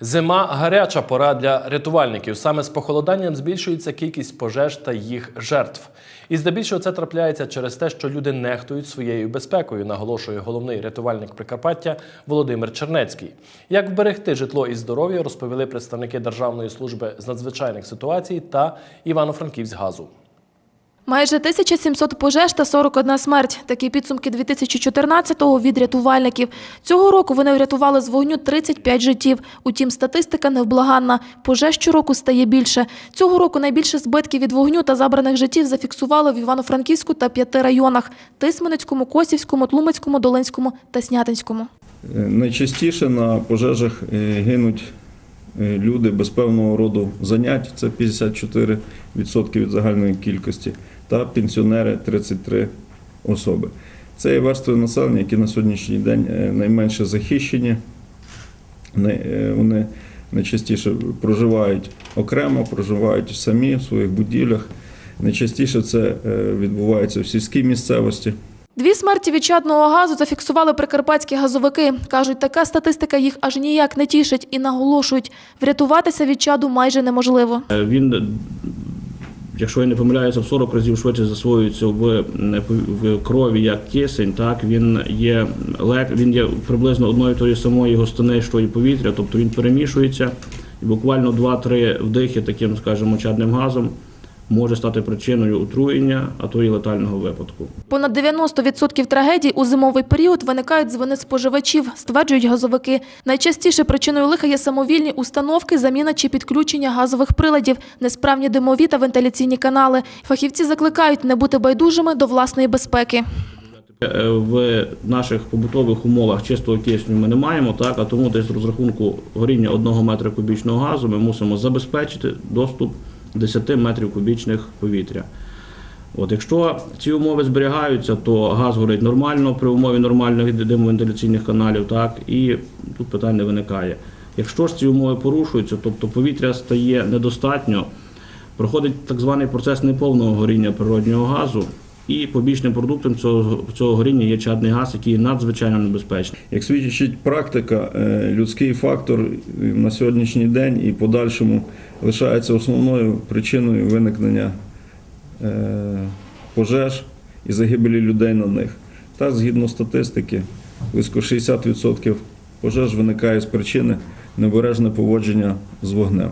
Зима гаряча пора для рятувальників. Саме з похолоданням збільшується кількість пожеж та їх жертв. І здебільшого це трапляється через те, що люди нехтують своєю безпекою, наголошує головний рятувальник Прикарпаття Володимир Чернецький. Як вберегти житло і здоров'я, розповіли представники Державної служби з надзвичайних ситуацій та Івано-Франківськгазу. Майже 1700 пожеж та 41 смерть. Такі підсумки 2014-го від рятувальників. Цього року вони врятували з вогню 35 життів. Утім, статистика невблаганна. Пожеж щороку стає більше. Цього року найбільше збитків від вогню та забраних життів зафіксували в Івано-Франківську та п'яти районах – Тисменецькому, Косівському, Тлумацькому, Долинському та Снятинському. Е, Найчастіше на пожежах е, гинуть е, люди без певного роду занять, це 54% від загальної кількості, та пенсіонери 33 особи. Це є верстви населення, які на сьогоднішній день е, найменше захищені. Е, Вони найчастіше проживають окремо, проживають самі в своїх будівлях. Найчастіше це е, відбувається в сільській місцевості. Дві смерті від чадного газу зафіксували прикарпатські газовики. Кажуть, така статистика їх аж ніяк не тішить і наголошують, врятуватися від чаду майже неможливо. Він, якщо я не помиляюся, в 40 разів швидше засвоюється в, в крові як кисень. Так він є лек, він є приблизно одної тої самої гостини, що і повітря, тобто він перемішується, і буквально 2-3 вдихи таким, скажімо, чадним газом може стати причиною отруєння, а то і летального випадку. Понад 90% трагедій у зимовий період виникають з вини споживачів, стверджують газовики. Найчастіше причиною лиха є самовільні установки, заміна чи підключення газових приладів, несправні димові та вентиляційні канали. Фахівці закликають не бути байдужими до власної безпеки. Е, В наших побутових умовах чистого кисню ми не маємо, так а тому десь з розрахунку горіння 1 метра кубічного газу ми мусимо забезпечити доступ 10 метрів кубічних повітря. От якщо ці умови зберігаються, то газ горить нормально при умові нормальних димовентиляційних каналів, так і тут питань не виникає. Якщо ж ці умови порушуються, тобто повітря стає недостатньо, проходить так званий процес неповного горіння природнього газу, і побічним продуктом цього, цього горіння є чадний газ, який надзвичайно небезпечний. Як свідчить практика, е, людський фактор на сьогоднішній день і подальшому лишається основною причиною виникнення е, пожеж і загибелі людей на них. Та згідно статистики, близько 60% пожеж виникає з причини необережне поводження з вогнем.